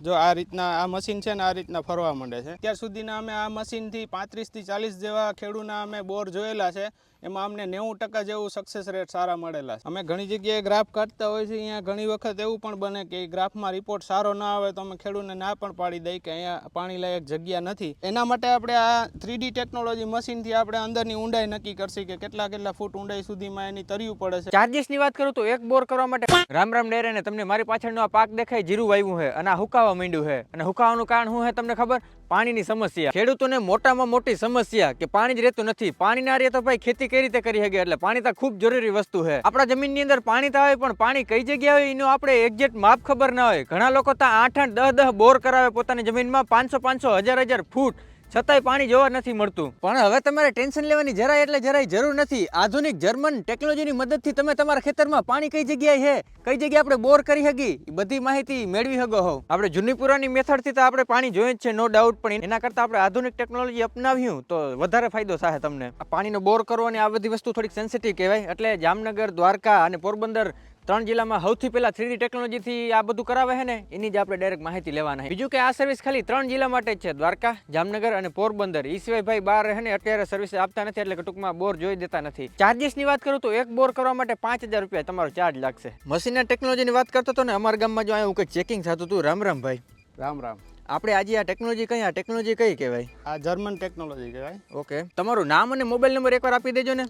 જો આ રીતના આ મશીન છે ને આ રીતના ફરવા માંડે છે. અત્યાર સુધીના અમે આ મશીનથી પાંત્રીસથી ચાલીસ જેવા ખેડૂના અમે બોર જોયેલા છે. એમાં અમને નેવું ટકા જેવું સક્સેસ રેટ સારા મળેલા છે. અમે ઘણી જગ્યાએ ગ્રાફ કાઢતા હોય છે અહીંયા ઘણી વખત એવું પણ બને કે ગ્રાફમાં રિપોર્ટ સારો ના આવે તો અમે ખેડૂતને ના પણ પાડી દઈ કે અહીંયા પાણી લાયક જગ્યા નથી. એના માટે આપણે આ થ્રીડી ટેકનોલોજી મશીનથી આપણે અંદરની ઊંડાઈ નક્કી કરશી કે કેટલા કેટલા ફૂટ ઊંડાઈ સુધીમાં એની તર્યું પડે છે. ચાર્જિસની વાત કરું તો એક બોર કરવા માટે રામ રામ ડેરે તમને મારી પાછળનો આ પાક દેખાય જીરું વાવ્યું છે અને આ હુકાવા માંડ્યું છે અને હુકાવાનું કારણ શું છે તમને ખબર? પાણીની સમસ્યા. ખેડૂતોને મોટામાં મોટી સમસ્યા કે પાણી જ રહેતું નથી. પાણી ના રહે તો ભાઈ ખેતી કઈ રીતે કરી શકે એટલે પાણી તો ખૂબ જરૂરી વસ્તુ છે આપણા જમીનની અંદર પાણી તો આવે પણ પાણી કઈ જગ્યાએ હોય એનું આપણે એક્ઝેક્ટ માપ ખબર ના હોય. ઘણા લોકો તો આઠ આઠ દસ દસ બોર કરાવે પોતાની જમીનમાં. પાંચસો પાંચસો હજાર હજાર ફૂટ છતાંય પાણી જોવા નથી મળતું. પણ હવે તમારે ટેન્શન લેવાની જરાય એટલે જરાય જરૂર નથી. આધુનિક જર્મન ટેકનોલોજીની મદદથી તમે તમારા ખેતરમાં પાણી કઈ જગ્યાએ છે? કઈ જગ્યાએ આપણે બોર કરી હકી એ બધી માહિતી મેળવી શકો હોવ આપણે જૂની પુરાની મેથડથી તો આપણે પાણી જોઈએ જ છે નો ડાઉટ પણ એના કરતાં આપણે આધુનિક ટેકનોલોજી અપનાવ્યું તો વધારે ફાયદો થાય તમને. પાણીનો બોર કરવાની આ બધી વસ્તુ થોડીક સેન્સિટિવ કહેવાય. એટલે જામનગર દ્વારકા અને પોરબંદર ત્રણ જિલ્લામાં સૌથી પહેલાં થ્રીડી ટેકનોલોજીથી આ બધું કરાવે છે ને એની જ આપણે ડાયરેક્ટ માહિતી લેવાના છે. બીજું કે આ સર્વિસ ખાલી ત્રણ જિલ્લા માટે જ છે. દ્વારકા જામનગર અને પોરબંદર. એ સિવાય ભાઈ બહાર રહે ને અત્યારે સર્વિસ આપતા નથી એટલે કે ટૂંકમાં બોર જોઈ દેતા નથી. ચાર્જિસની વાત કરું તો એક બોર કરવા માટે પાંચ હજાર રૂપિયા તમારો ચાર્જ લાગશે. મશીનના ટેકનોલોજીની વાત કરતો હતો ને અમારા ગામમાં જો અહીંયા કંઈક ચેકિંગ થતું હતું રામ રામ ભાઈ. રામ રામ. આપણે આજે આ ટેકનોલોજી કઈ આ ટેકનોલોજી કઈ કહેવાય? આ જર્મન ટેકનોલોજી કહેવાય. ઓકે તમારું નામ અને મોબાઈલ નંબર એકવાર આપી દેજો ને.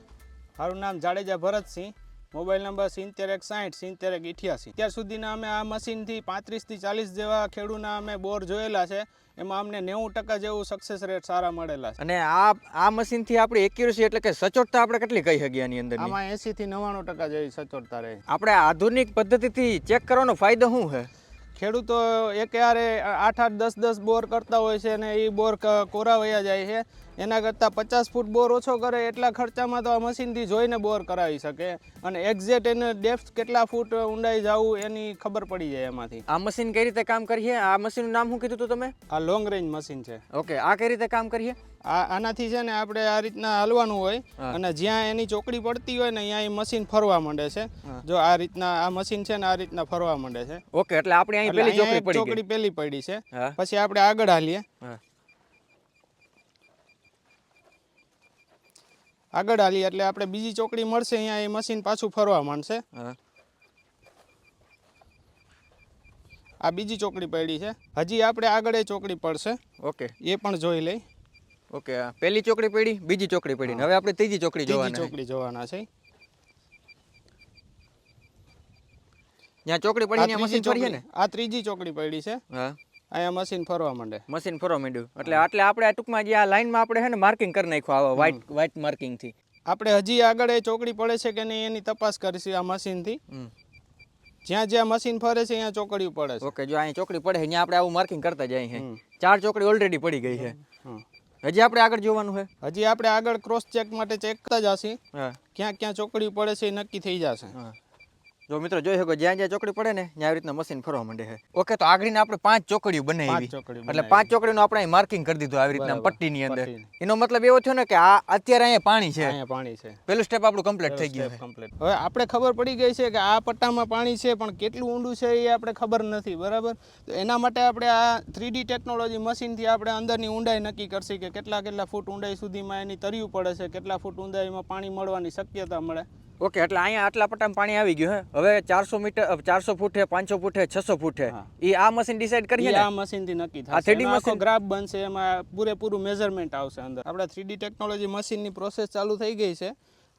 મારું નામ જાડેજા ભરતસિંહ. મોબાઈલ નંબર સિત્તેર એક સાઠ સિત્તેર એક ઇઠ્યાસી. અત્યાર સુધીના અમે આ મશીનથી પાંત્રીસથી ચાલીસ જેવા ખેડૂના અમે બોર જોયેલા છે. એમાં અમને નેવું ટકા જેવું સક્સેસ રેટ સારા મળેલા છે. અને આ આ મશીનથી આપણી એક્યુરસી એટલે કે સચોટતા આપણે કેટલી કહી શકીએ આની અંદર આમાં એંસીથી નવ્વાણું ટકા જેવી સચોટતા રહે. આપણે આધુનિક પદ્ધતિથી ચેક કરવાનો ફાયદો શું છે? ખેડૂતો એક યારે આઠ આઠ દસ દસ બોર કરતા હોય છે અને એ બોર કોરાવયા કોરા વયા જાય છે. એના કરતાં પચાસ ફૂટ બોર ઓછો કરે એટલા ખર્ચામાં તો આ મશીનથી જોઈને બોર કરાવી શકે. અને એક્ઝેક્ટ એને ડેપ્થ કેટલા ફૂટ ઊંડાઈ જવું એની ખબર પડી જાય એમાંથી. આ મશીન કઈ રીતે કામ કરીએ? આ મશીનનું નામ શું કીધું હતું તમે? આ લોંગ રેન્જ મશીન છે. ઓકે આ કઈ રીતે કામ કરીએ? આ આનાથી છે ને આપણે આ રીતના હલવાનું હોય અને જ્યાં એની ચોકડી પડતી હોય ને અહીંયા એ મશીન ફરવા માંડે છે. જો આ રીતના આ મશીન છે ને આ રીતના ફરવા માંડે છે. ઓકે એટલે આપણે અહીં ચોકડી પડી ચોકડી પડી છે. પછી આપણે આગળ હાલીએ. આગળ હાલીએ એટલે આપણે બીજી ચોકડી મળશે અહીંયા એ મશીન પાછું ફરવા માંડશે. આ બીજી ચોકડી પડી છે. હજી આપણે આગળ એ ચોકડી પડશે. ઓકે. એ પણ જોઈ લઈ. ઓકે પેલી ચોકડી પડી બીજી ચોકડી પડી. હવે આપણે ત્રીજી ચોકડી જોવાની ચોકડી જોવાના છે. ત્યાં ચોકડી પડી ત્યાં મશીન ત્રીજી છે ને? આ ત્રીજી ચોકડી પડી છે. હા. અહીંયા મશીન ફરવા માંડે. મશીન ફરવા માંડ્યું. એટલે એટલે આપણે આ ટૂંકમાં જે આ લાઈનમાં આપણે છે ને માર્કિંગ કરી નાખ્યું આવા વ્હાઈટ વ્હાઈટ માર્કિંગથી આપણે હજી આગળ એ ચોકડી પડે છે કે નહીં એની તપાસ કરીશું આ મશીનથી જ્યાં જ્યાં મશીન ફરે છે અહીંયા ચોકડી પડે છે. ઓકે જો અહીં ચોકડી પડે ત્યાં આપણે આવું માર્કિંગ કરતા જાય છે ચાર ચોકડી ઓલરેડી પડી ગઈ છે. હજી આપણે આગળ જોવાનું છે? હજી આપણે આગળ ક્રોસ ચેક માટે ચેક કરતા જશે. ક્યાં ક્યાં ચોકડી પડે છે એ નક્કી થઈ જશે. જો મિત્રો જોઈ શકો જ્યાં જ્યાં ચોકડી પડે ને ત્યાં આવી રીતના મશીન ફરવા માંડે છે. ઓકે તો આગળને આપણે પાંચ ચોકડીઓ બનાવી એટલે પાંચ ચોકડીનું આપણે માર્કિંગ કરી દીધું આવી રીતના પટ્ટી પટ્ટીની અંદર. એનો મતલબ એવો થયો ને કે આ અત્યારે અહીંયા પાણી છે. અહીંયા પાણી છે. પેલું સ્ટેપ આપણું કમ્પ્લીટ થઈ ગયું કમ્પ્લીટ હવે આપણે ખબર પડી ગઈ છે કે આ પટ્ટામાં પાણી છે પણ કેટલું ઊંડું છે એ આપણે ખબર નથી બરાબર? તો એના માટે આપણે આ થ્રીડી ટેકનોલોજી મશીનથી આપણે અંદરની ઊંડાઈ નક્કી કરશે કે કેટલા કેટલા ફૂટ ઊંડાઈ સુધીમાં એની તર્યું પડે છે કેટલા ફૂટ ઊંડાઈમાં પાણી મળવાની શક્યતા મળે. ઓકે એટલે અહીંયા આટલા પટ્ટામાં પાણી આવી ગયું હે? હવે ચારસો મીટર ચારસો ફૂટ પાંચસો ફૂટે છસો ફૂટે. હા. એ આ મશીન ડિસાઈડ કરીએ આ મશીન મશીનથી નક્કી થાય થ્રીડી 3D મશીન? ગ્રાફ બનશે એમાં પૂરેપૂરું મેઝરમેન્ટ આવશે અંદર. આપણે થ્રીડી ટેકનોલોજી મશીનની પ્રોસેસ ચાલુ થઈ ગઈ છે.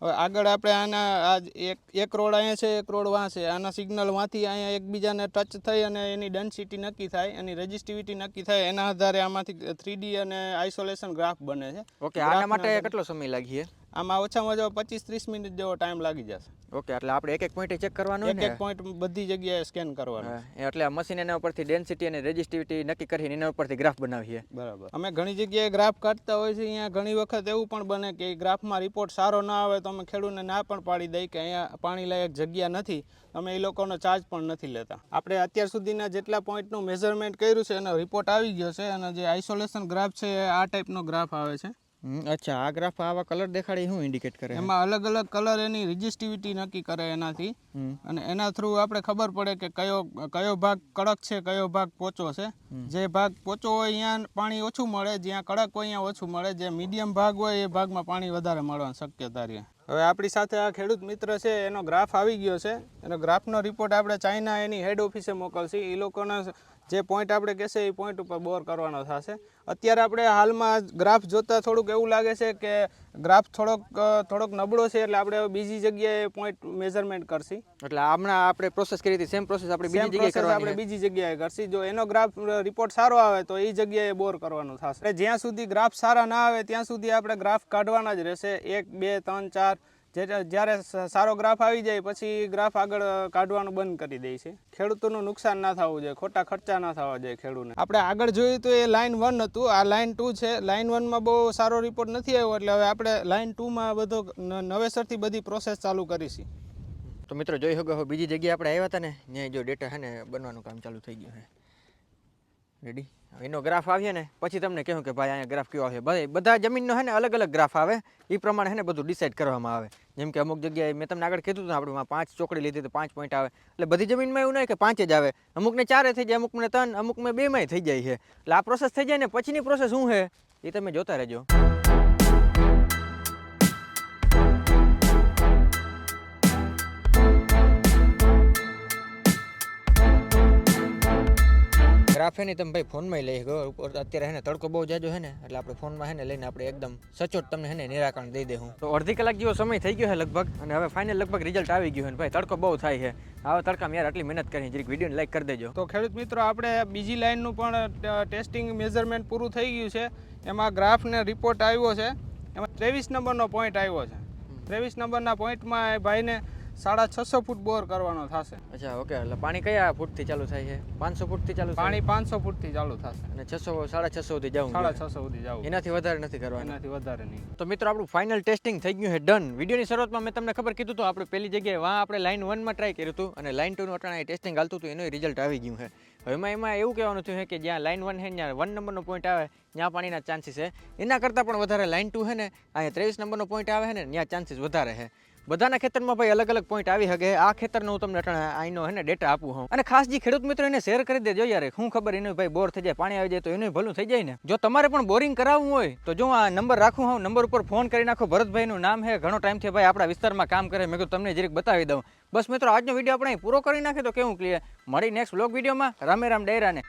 હવે આગળ આપણે આના આ એક એક રોડ અહીંયા છે એક રોડ વાં છે. આના સિગ્નલમાંથી અહીંયા એકબીજાને ટચ થઈ અને એની ડેન્સિટી નક્કી થાય એની રજિસ્ટિવિટી નક્કી થાય. એના આધારે આમાંથી થ્રીડી અને આઇસોલેશન ગ્રાફ બને છે. ઓકે આના માટે કેટલો સમય લાગીએ આમાં ઓછામાં ઓછા પચીસ ત્રીસ મિનિટ જેવો ટાઈમ લાગી જશે. ઓકે એટલે આપણે એક એક પોઈન્ટે ચેક કરવાનું એક એક પોઈન્ટ બધી જગ્યાએ સ્કેન કરવાનું. એટલે આ મશીન એના ઉપરથી ડેન્સિટી અને રેઝિસ્ટિવિટી નક્કી કરીને એના ઉપરથી ગ્રાફ બનાવીએ. બરાબર. અમે ઘણી જગ્યાએ ગ્રાફ કાઢતા હોય છે અહીંયા ઘણી વખત એવું પણ બને કે ગ્રાફમાં રિપોર્ટ સારો ના આવે તો અમે ખેડૂતને ના પણ પાડી દઈ કે અહીંયા પાણી લાયક જગ્યા નથી અમે એ લોકોનો ચાર્જ પણ નથી લેતા. આપણે અત્યાર સુધીના જેટલા પોઈન્ટનું મેઝરમેન્ટ કર્યું છે એનો રિપોર્ટ આવી ગયો છે અને જે આઇસોલેશન ગ્રાફ છે આ ટાઈપનો ગ્રાફ આવે છે. અચ્છા આ ગ્રાફ આવા કલર દેખાડે શું ઇન્ડિકેટ કરે એમાં અલગ અલગ કલર એની રેઝિસ્ટિવિટી નક્કી કરે એનાથી. અને એના થ્રુ આપણે ખબર પડે કે કયો કયો ભાગ કડક છે કયો ભાગ પોચો છે. જે ભાગ પોચો હોય અહીંયા પાણી ઓછું મળે જ્યાં કડક હોય ત્યાં ઓછું મળે. જે મીડિયમ ભાગ હોય એ ભાગમાં પાણી વધારે મળવાની શક્યતા રહે હવે આપણી સાથે આ ખેડૂત મિત્ર છે એનો ગ્રાફ આવી ગયો છે. એનો ગ્રાફનો રિપોર્ટ આપણે ચાઇના એની હેડ ઓફિસે મોકલશી. એ લોકોના જે પોઈન્ટ આપણે કહેશે એ પોઈન્ટ ઉપર બોર કરવાનો થશે. અત્યારે આપણે હાલમાં ગ્રાફ જોતા થોડુંક એવું લાગે છે કે ગ્રાફ થોડોક થોડોક નબળો છે એટલે આપણે બીજી જગ્યાએ પોઈન્ટ મેઝરમેન્ટ કરશી. એટલે હમણાં આપણે પ્રોસેસ કરી હતી સેમ પ્રોસેસ આપણે બીજી જગ્યાએ આપણે બીજી જગ્યાએ કરશી. જો એનો ગ્રાફ રિપોર્ટ સારો આવે તો એ જગ્યાએ બોર કરવાનું થશે. એટલે જ્યાં સુધી ગ્રાફ સારા ના આવે ત્યાં સુધી આપણે ગ્રાફ કાઢવાના જ રહેશે. એક બે ત્રણ ચાર જે જ્યારે સારો ગ્રાફ આવી જાય પછી ગ્રાફ આગળ કાઢવાનું બંધ કરી દે છે. ખેડૂતોનું નુકસાન ના થવું જોઈએ ખોટા ખર્ચા ના થવા જોઈએ ખેડૂતને. આપણે આગળ જોયું તો એ લાઇન વન હતું આ લાઇન ટુ છે. લાઇન વનમાં બહુ સારો રિપોર્ટ નથી આવ્યો એટલે હવે આપણે લાઇન ટુમાં બધો નવેસરથી બધી પ્રોસેસ ચાલુ કરીશી. તો મિત્રો જોઈ શકો છો બીજી જગ્યાએ આપણે આવ્યા હતા ને ત્યાં જો ડેટા છે ને બનવાનું કામ ચાલુ થઈ ગયું છે. રેડી એનો ગ્રાફ આવીએ ને, પછી તમને કહ્યું કે ભાઈ અહીંયા ગ્રાફ કયો આવે બધા જમીનનો છે ને અલગ અલગ ગ્રાફ આવે. એ પ્રમાણે છે ને બધું ડિસાઇડ કરવામાં આવે. જેમ કે અમુક જગ્યાએ મેં તમને આગળ કીધું હતું આપણે પાંચ ચોકડી લીધી તો પાંચ પોઈન્ટ આવે. એટલે બધી જમીનમાં એવું નહીં કે પાંચ જ આવે. અમુકને ચારે થઈ જાય, અમુકને ત્રણ, અમુકને બેમાંય થઈ જાય છે. એટલે આ પ્રોસેસ થઈ જાય ને પછીની પ્રોસેસ શું છે? એ તમે જોતા રહેજો. ગ્રાફ છે ને તમે ભાઈ ફોનમાં લઈ ગયો. ઉપર અત્યારે હે ને તડકો બહુ જાજો છે ને એટલે આપણે ફોનમાં હે ને લઈને આપણે એકદમ સચોટ તમને હે ને નિરાકરણ દઈ દેવું તો અડધી કલાક જેવો સમય થઈ ગયો છે લગભગ અને હવે ફાઇનલ લગભગ રિઝલ્ટ આવી ગયું છે ભાઈ તડકો બહુ થાય છે આવા તડકામાં યાર આટલી મહેનત કરી જરીક વિડીયોને લાઈક કરી દેજો. તો ખેડૂત મિત્રો આપણે બીજી લાઇનનું પણ ટેસ્ટિંગ મેઝરમેન્ટ પૂરું થઈ ગયું છે. એમાં ગ્રાફ ને રિપોર્ટ આવ્યો છે. એમાં ત્રેવીસ નંબરનો પોઈન્ટ આવ્યો છે. ત્રેવીસ નંબરના પોઈન્ટમાં ભાઈને સાડા છસો ફૂટ બોર કરવાનો થશે. અચ્છા ઓકે એટલે પાણી કયા ફૂટથી ચાલુ થાય છે? પાંચસો ફૂટથી ચાલુ પાણી પાંચસો ફૂટથી ચાલુ થશે. અને છસો સાડા છસો સુધી જવું સાડા છસો સુધી જવું. એનાથી વધારે નથી કરવાનું? એનાથી વધારે નહીં. તો મિત્રો આપણું ફાઇનલ ટેસ્ટિંગ થઈ ગયું છે ડન વિડીયોની શરૂઆતમાં મેં તમને ખબર કીધું હતું આપણે પહેલી જગ્યાએ વાં આપણે લાઇન વનમાં ટ્રાય કર્યું હતું અને લાઇન ટુનું અટાણે ટેસ્ટિંગ હાલતું હતું એનું રિઝલ્ટ આવી ગયું છે. હવે એમાં એમાં એવું કહેવાનું થયું છે કે જ્યાં લાઇન વન છે ત્યાં વન નંબરનો પોઈન્ટ આવે ત્યાં પાણીના ચાન્સીસ છે. એના કરતાં પણ વધારે લાઇન ટુ છે ને અહીંયા ત્રેવીસ નંબરનો પોઈન્ટ આવે છે ને ત્યાં ચાન્સીસ વધારે છે. બધાના ખેતરમાં ભાઈ અલગ અલગ પોઈન્ટ આવી શકે આ ખેતરનો હું તમને અટાણે આઈનો હે ને ડેટા આપું હું. અને ખાસ જે ખેડૂત મિત્રો એને શેર કરી દેજો યાર. હું ખબર એનું ભાઈ બોર થઈ જાય, પાણી આવી જાય તો એનું ભલું થઈ જાય ને. જો તમારે પણ બોરિંગ કરાવવું હોય, તો જો આ નંબર રાખું હું નંબર ઉપર ફોન કરી નાખો. ભરતભાઈનું નામ છે ઘણો ટાઈમથી ભાઈ આપણા વિસ્તારમાં કામ કરે. મેં કીધું તમને જરીક બતાવી દઉં. બસ મિત્રો, આજનો વીડિયો આપણે પૂરો કરી નાખે તો કેવું ક્લિયર મળી નેક્સ્ટ બ્લોગ વિડીયોમાં રામે રામ ડેરાને